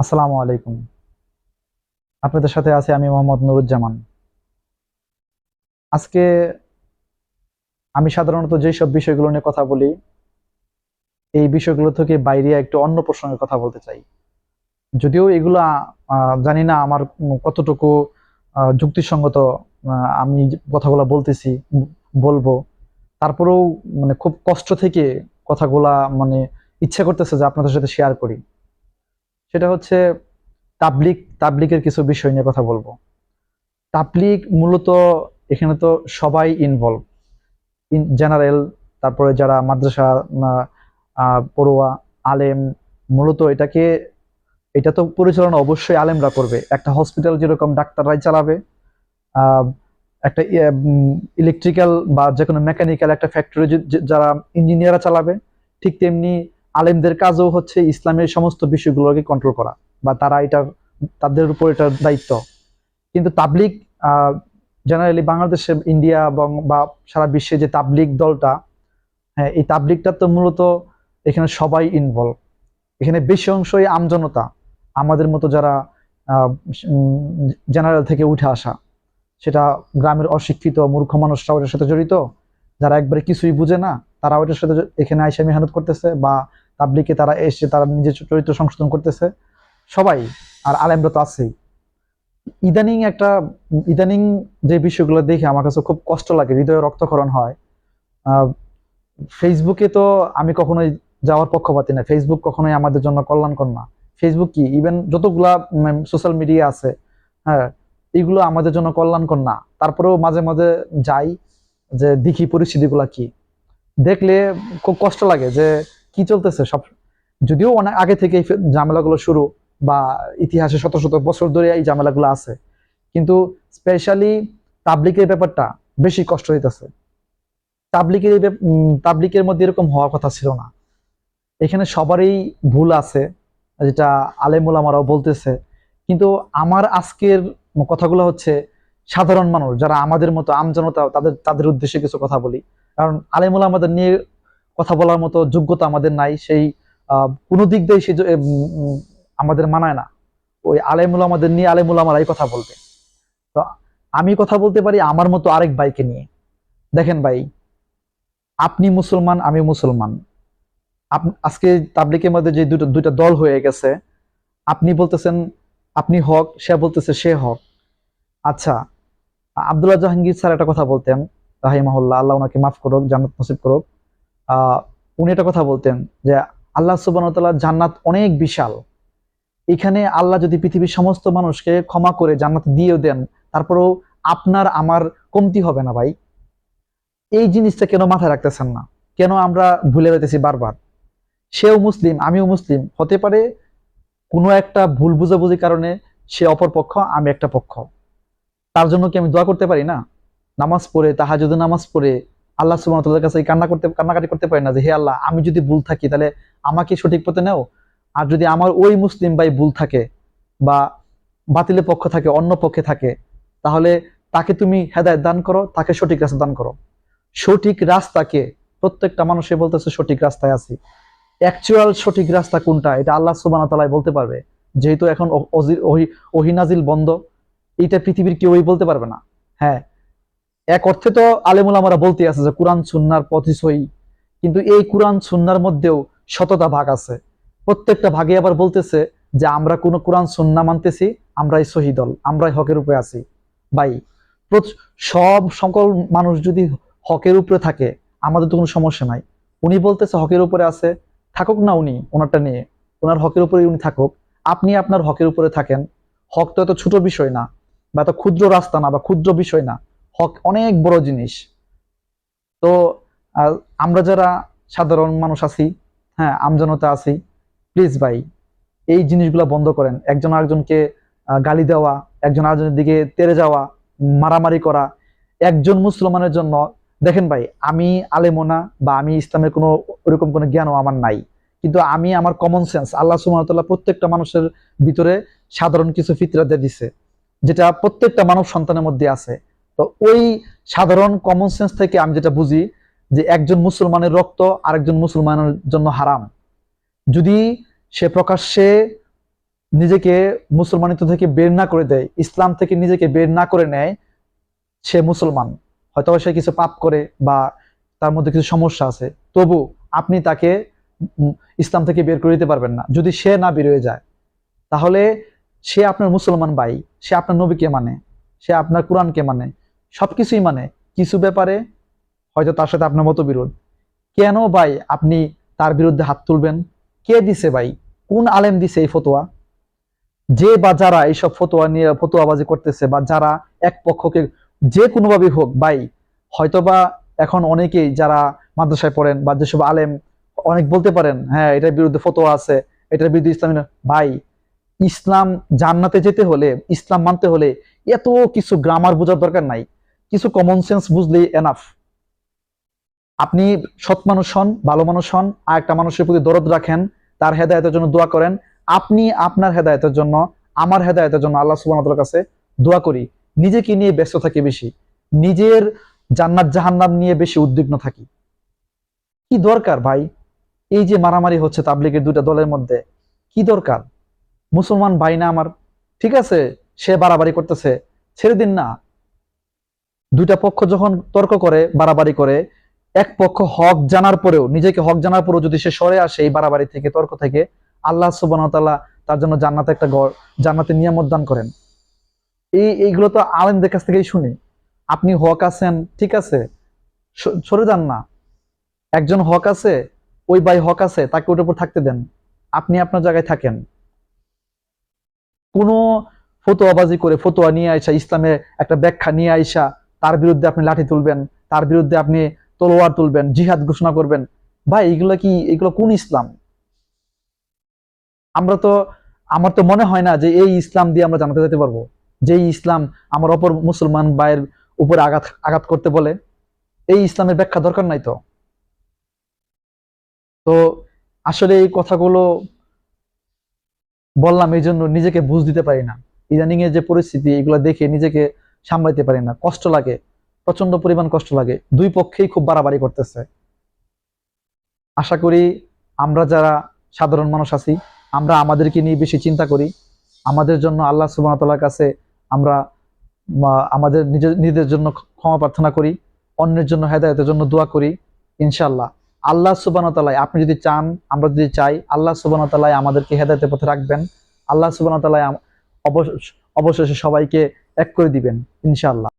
আসসালামু আলাইকুম। আপনাদের সাথে আছে আমি মোহাম্মদ নুরুজ্জামান। আজকে আমি সাধারণত যেসব বিষয়গুলো নিয়ে কথা বলি, এই বিষয়গুলো থেকে বাইরে একটু অন্য প্রসঙ্গে কথা বলতে চাই। যদিও এগুলো জানি না আমার কতটুকু যুক্তিসঙ্গত আমি কথাগুলো বলতেছি, বলব। তারপরেও মানে খুব কষ্ট থেকে কথাগুলা মানে ইচ্ছা করতেছে যে আপনাদের সাথে শেয়ার করি। সেটা হচ্ছে তাবলিক, তাবলিকের কিছু বিষয় নিয়ে কথা বলব। তাবলিক মূলত এখানে তো সবাই ইনভলভ ইন জেনারেল তারপরে যারা মাদ্রাসা পড়ুয়া, আলেম, মূলত এটাকে, এটা তো পরিচালনা অবশ্যই আলেমরা করবে। একটা হসপিটাল যেরকম ডাক্তাররাই চালাবে একটা ইলেকট্রিক্যাল বা যে কোনো মেকানিক্যাল একটা ফ্যাক্টরি যারা ইঞ্জিনিয়াররা চালাবে, ঠিক তেমনি আলেমদের কাজও হচ্ছে ইসলামের সমস্ত বিষয়গুলোকে কন্ট্রোল করা বা তারা এটার তাদের উপর এটার দায়িত্ব। কিন্তু তাবলিক জেনারেলি বাংলাদেশে ইন্ডিয়া এবং বা সারা বিশ্বে যে তাবলিক দলটা হ্যাঁ এই তাবলিকটা তো মূলত এখানে সবাই ইনভলভ এখানে বেশি অংশই আমজনতা আমাদের মতো যারা জেনারেল থেকে উঠে আসা। সেটা গ্রামের অশিক্ষিত, মূর্খ মানুষরা ওটার সাথে জড়িত। যারা একবারে কিছুই বুঝে না তারা ওইটার সাথে এখানে আইসা মেহনত করতেছে বা তাবলিকে তারা এসে তারা নিজের চরিত্র সংশোধন করতেছে। সবাই, আর আলেমরা তো আছেই। ইদানিং একটা, ইদানিং যে বিষয়গুলো দেখে আমার কাছে খুব কষ্ট লাগে, হৃদয়ে রক্তক্ষরণ হয়। ফেসবুকে তো আমি কখনোই যাওয়ার পক্ষপাতি না। ফেসবুক কখনোই আমাদের জন্য কল্যাণকর না। ফেসবুক কি? ইভেন যতগুলা সোশ্যাল মিডিয়া আছে হ্যাঁ এগুলো আমাদের জন্য কল্যাণকর না। তারপরেও মাঝে মাঝে যাই যে দেখি পরিস্থিতিগুলা কি। দেখলে খুব কষ্ট লাগে যে কি চলতেছে? সব যদিও অনেক আগে থেকে এই ঝামেলাগুলো শুরু বা ইতিহাসে শত শত বছর ধরে এই ঝামেলাগুলো আছে। কিন্তু স্পেশালি তাবলিকের ব্যাপারটা বেশি কষ্ট হইতেছে। তাবলিকের তাবলিকের মধ্যে এরকম হওয়ার কথা ছিল না। এখানে সবারই ভুল আছে, যেটা আলেমুল আমারাও বলতেছে। কিন্তু আমার আজকের কথাগুলো হচ্ছে সাধারণ মানুষ, যারা আমাদের মতো আমজনতা তাদের তাদের উদ্দেশ্যে কিছু কথা বলি। কারণ আলেমুল আমাদের নিয়ে কথা বলার মতো যোগ্যতা আমাদের নাই, সেই কোনো দিক দিয়ে সে আমাদের মানায় না। ওই আলেমুল আমাদের নিয়ে আলেমুল আমারাই কথা বলবে। তো আমি কথা বলতে পারি আমার মতো আরেক ভাইকে নিয়ে। দেখেন ভাই, আপনি মুসলমান, আমি মুসলমান। আজকে তাবলিকের মধ্যে যে দুটো, দুইটা দল হয়ে গেছে, আপনি বলতেছেন, আপনি হক, সে বলতেছে সে হক। আচ্ছা আব্দুল্লাহ জাহাঙ্গীর স্যার একটা কথা বলতেন, রাহিমাহুল্লাহ, আল্লাহ ওনাকে মাফ করুক, জান্নাত নসিব করুক। উনি একটা কথা বলতেন যে আল্লাহ ওয়া জান্নাত অনেক বিশাল। এখানে আল্লাহ যদি পৃথিবীর সমস্ত মানুষকে ক্ষমা করে জান্নাত দিয়েও দেন, তারপরেও আপনার আমার কমতি হবে না ভাই। এই জিনিসটা কেন মাথায় রাখতেছেন না? কেন আমরা ভুলে যেতেছি বারবার? সেও মুসলিম, আমিও মুসলিম, হতে পারে কোনো একটা ভুল বুঝাবুঝির কারণে সে অপর পক্ষ, আমি একটা পক্ষ। তার জন্য কি আমি দোয়া করতে পারি না? নামাজ পড়ে, তাহাজুদ নামাজ পড়ে আল্লাহ তাআলার কাছে কান্না করতে, কান্নাকাটি করতে পারি না যে, হে আল্লাহ, আমি যদি ভুল থাকি, তাহলে আমাকে সঠিক পথে নেও। আর যদি আমার ওই মুসলিম ভাই ভুল থাকে বা বাতিলের পক্ষ থাকে, অন্য পক্ষে থাকে, তাহলে তাকে তুমি হেদায়েত দান করো, তাকে সঠিক রাস্তা দান করো। সঠিক রাস্তাকে প্রত্যেকটা মানুষে বলতেছে, সঠিক রাস্তায় আছি। অ্যাকচুয়াল সঠিক রাস্তা কোনটা, এটা আল্লাহ ওয়া তাআলাই বলতে পারবে। যেহেতু এখন ওহিনাজিল বন্ধ, এইটা পৃথিবীর কেউই বলতে পারবে না। হ্যাঁ এক অর্থে তো আলেমুল আমরা বলতে আছে যে কোরআন, সুন্নার পথই সহি। কিন্তু এই কোরআন, সুন্নার মধ্যেও শতটা ভাগ আছে। প্রত্যেকটা ভাগে আবার বলতেছে যে আমরা কোন কোরআন, সুন্না মানতেছি, আমরাই সহি দল, আমরাই হকের উপরে আছি। ভাই সব সকল মানুষ যদি হকের উপরে থাকে, আমাদের তো কোনো সমস্যা নাই। উনি বলতেছে হকের উপরে আছে, থাকুক না উনি, ওনারটা নিয়ে। ওনার হকের উপরে উনি থাকুক। আপনি আপনার হকের উপরে থাকেন। হক তো এত ছোট বিষয় না, বা এত ক্ষুদ্র রাস্তা না, বা ক্ষুদ্র বিষয় না। হক, অনেক বড় জিনিস। তো আমরা যারা সাধারণ মানুষ আছি হ্যাঁ আমজনতা আছি প্লিজ ভাই, এই জিনিসগুলো বন্ধ করেন। একজন আরেকজনকে গালি দেওয়া, একজন আরেকজনের দিকে তেড়ে যাওয়া, মারামারি করা, একজন মুসলমানের জন্য, দেখেন ভাই, আমি আলেমোনা বা আমি ইসলামের কোনো ওরকম কোনো জ্ঞানও আমার নাই। কিন্তু আমি আমার কমন সেন্স আল্লাহ সুমতল্লাহ প্রত্যেকটা মানুষের ভিতরে সাধারণ কিছু ফিতরা দিয়ে দিছে, যেটা প্রত্যেকটা মানব সন্তানের মধ্যে আছে। তো ওই সাধারণ কমন সেন্স থেকে আমি যেটা বুঝি যে একজন মুসলমানের রক্ত আরেকজন মুসলমানের জন্য হারাম। যদি সে প্রকাশ্যে নিজেকে মুসলমানিত্ব থেকে বের না করে দেয়, ইসলাম থেকে নিজেকে বের না করে নেয়, সে মুসলমান। হয়তো সে কিছু পাপ করে বা তার মধ্যে কিছু সমস্যা আছে। তবু আপনি তাকে ইসলাম থেকে বের করে দিতে পারবেন না। যদি সে না বেরোয় যায়, তাহলে সে আপনার মুসলমান ভাই, সে আপনার নবীকে মানে সে আপনার কোরআনকে মানে। সবকিছুই মানে কিছু ব্যাপারে হয়তো তার সাথে আপনার মতবিরোধ। কেন ভাই আপনি তার বিরুদ্ধে হাত তুলবেন? কে দিছে ভাই? কোন আলেম দিছে এই ফতোয়া? যে বা যারা এইসব ফতোয়া নিয়ে ফতোয়াবাজি করতেছে বা যারা এক পক্ষকে যে কোনোভাবে হোক, ভাই, হয়তোবা এখন অনেকেই যারা মাদ্রাসায় পড়েন বা যেসব আলেম, অনেক বলতে পারেন হ্যাঁ এটার বিরুদ্ধে ফতোয়া আছে, এটার বিরুদ্ধে ইসলাম ভাই, ইসলাম জান্নাতে যেতে হলে, ইসলাম মানতে হলে এত কিছু গ্রামার বোঝার দরকার নাই। কিছু কমন সেন্স বুঝলেই এনাফ আপনি সৎ মানুষ হন, ভালো মানুষ হন আর একটা মানুষের প্রতি দরদ রাখেন, তার হেদায়তের জন্য দোয়া করেন। আপনি আপনার হেদায়তের জন্য, আমার হেদায়তের জন্য আল্লাহ সুবাহর কাছে দোয়া করি। নিজেকে নিয়ে ব্যস্ত থাকি বেশি। নিজের জান্নাত জাহান্নাম নিয়ে বেশি উদ্বিগ্ন থাকি। কি দরকার ভাই? এই যে মারামারি হচ্ছে তাবলিগের দুটা দলের মধ্যে, কি দরকার? মুসলমান ভাই না আমার। ঠিক আছে, সে বাড়াবাড়ি করতেছে। ছেড়ে দিন না। দুইটা পক্ষ যখন তর্ক করে, বাড়াবাড়ি করে, এক পক্ষ হক জানার পরেও, নিজেকে হক জানার পরেও যদি সে সরে আসে এই বাড়াবাড়ি থেকে, তর্ক থেকে, আল্লাহ সুবাহ তার জন্য জান্নাতে একটা গড় জান্নাতে নিয়ামত দান করেন। এই, এইগুলো তো আলেমদের কাছ থেকেই শুনি। আপনি হক আছেন, ঠিক আছে সরে যান না। একজন হক আছে, ওই ভাই হক আছে, তাকে ওটার উপর থাকতে দেন। আপনি আপনার জায়গায় থাকেন। কোনো ফতোয়াবাজি করে ফতোয়া নিয়ে আইসা ইসলামের একটা ব্যাখ্যা নিয়ে আইসা তার বিরুদ্ধে আপনি লাঠি তুলবেন, তার বিরুদ্ধে আপনি তলোয়ার তুলবেন, জিহাদ ঘোষণা করবেন। ভাই, এগুলো কি, এগুলো কোন ইসলাম? আমরা তো, আমার তো মনে হয় না যে এই ইসলাম দিয়ে আমরা জানাতে যেতে পারব। যে ইসলাম আমার অপর মুসলমান ভাইয়ের উপরে আঘাত আঘাত করতে বলে, এই ইসলামের ব্যাখ্যা দরকার নাই তো? তো আসলে এই কথাগুলো বললাম, এই জন্য নিজেকে বুঝ দিতে পারি না। ইদানিং এর যে পরিস্থিতি, এগুলো দেখে নিজেকে সামলাইতে পারি না। কষ্ট লাগে প্রচণ্ড পরিমাণ কষ্ট লাগে। দুই পক্ষেই খুব বাড়াবাড়ি করতেছে। আশা করি আমরা যারা সাধারণ মানুষ আছি, আমরা আমাদেরকে নিয়ে বেশি চিন্তা করি। আমাদের জন্য আল্লাহ সুবাহতাল্লার কাছে আমরা আমাদের নিজের নিজেদের জন্য ক্ষমা প্রার্থনা করি, অন্যের জন্য হেদায়তের জন্য দোয়া করি ইনশাল্লাহ আল্লাহ সুবাহতাল্লাহ আপনি যদি চান, আমরা যদি চাই, আল্লাহ সুবাহতাল্লাহ আমাদেরকে হেদায়তের পথে রাখবেন। আল্লাহ সুবাহতাল্লাহ অবশেষে সবাইকে এক করে দিবেন ইনশাল্লাহ